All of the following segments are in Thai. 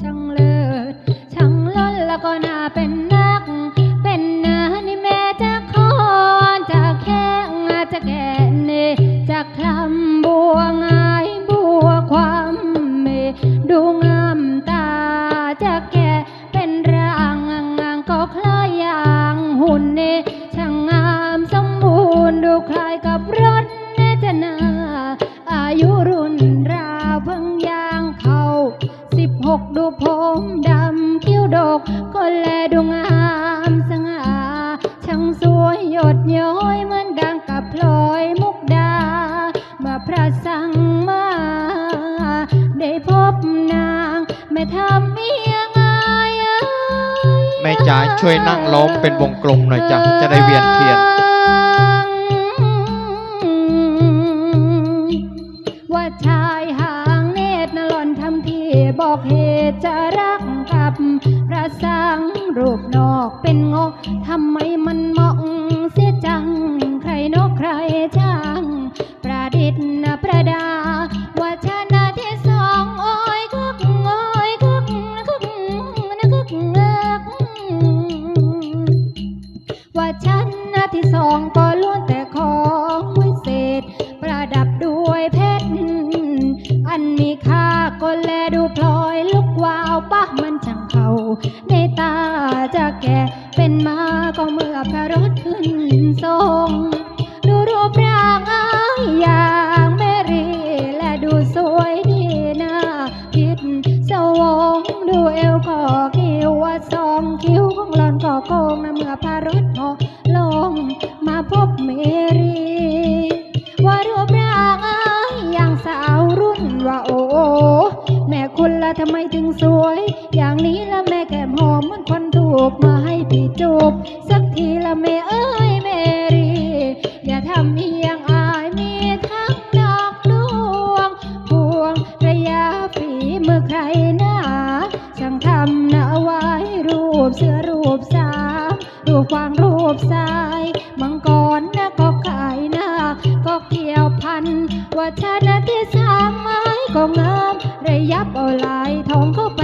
ช่างเลิศช่างล้นแล้วก็น่าเป็นนัก เป็นนานี่แม่จะคอนจะแข้งจะแก่ ความสง่าช่างสวยหยดย้อยเหมือนดังกับพลอยมุกดา เมื่อพระสังมา ได้พบนาง ไม่ทำเมียงายแม่จ๋าช่วยนั่งล้อมเป็นวงกลมหน่อยจ้ะจะได้เวียนเทียน บอกเหตุจะรักกับพระสังรูปนอกเป็นงกทำไมมันมองเสียจัง จะแก่เป็นมาก็เมื่อพระรถขึ้นทรงดูรูปร่างอายอย่างแมรีและดูสวยดีน่าคิดสวงดูเอวก็คิวว่าสองคิ้วของหลอนก็โกงนะเมื่อพารถเหอลงมาพบเมรีว่ารูปร่างอายอย่างสาวรุ่นว่าโอ้โอแม่คุณละทำไมถึงสวย อย่างนี้ละแม่แก้มหอม เหมือนควันถูกมาให้พี่จูบสักทีละแม่เอ้ยเมรีอย่าทำเอียงอายมีทั้งดอกดวงพวงระยะฝีมือใครหนาช่างทำนะไว้รูปเสือรูปสาวรูปกวางรูปสายมังกรนะก็ขายหน้าก็เกี่ยวพันว่าชนะที่สามไม้ก็งามระยับเอาลายทองเข้าไป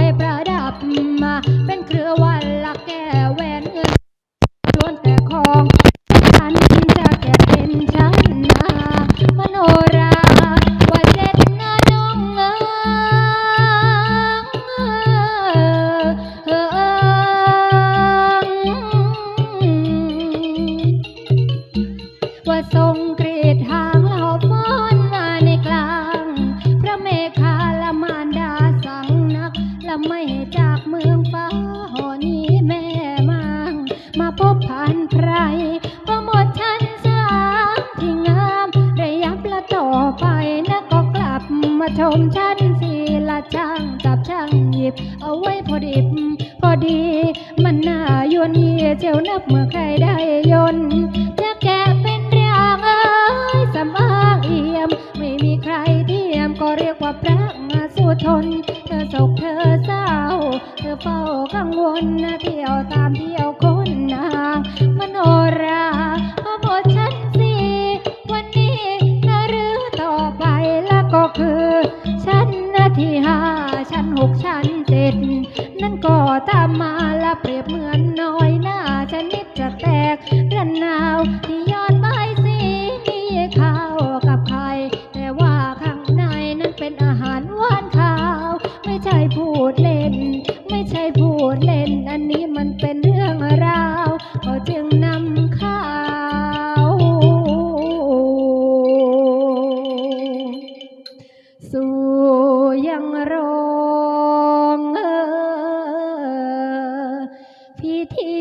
มชมชั้นสี่ละช่างจับช่างหยิบ เอาไว้พอดิบ พอดี มันน่ายวนเยียเจียวนับเมื่อใครได้ยนจะแกะเป็นเรียงเอ้ยสำอางเอี่ยม ไม่มีใครเทียมก็เรียกว่าพระสุทน เธอศกเธอเศร้า เธอเฝ้ากังวลนะเที่ยวตามเที่ยวคนนางมโนราพอหมดชั้นสี่วันนี้นะหรือต่อไปแล้วก็คือ ที่ห้าชั้นหกชั้นเจ็ดนั่นก็ตามมาละเปรียบเหมือนน้อยหน้าชนิดจะแตกระนาวที่ยอดไม้สีมีข้าวกับไข่แต่ว่าข้างในนั้นเป็นอาหารหวานข้าว ไม่ใช่พูดเล่น ไม่ใช่พูดเล่น อันนี้มันเป็นเรื่องราวก็จึงนำ พิธี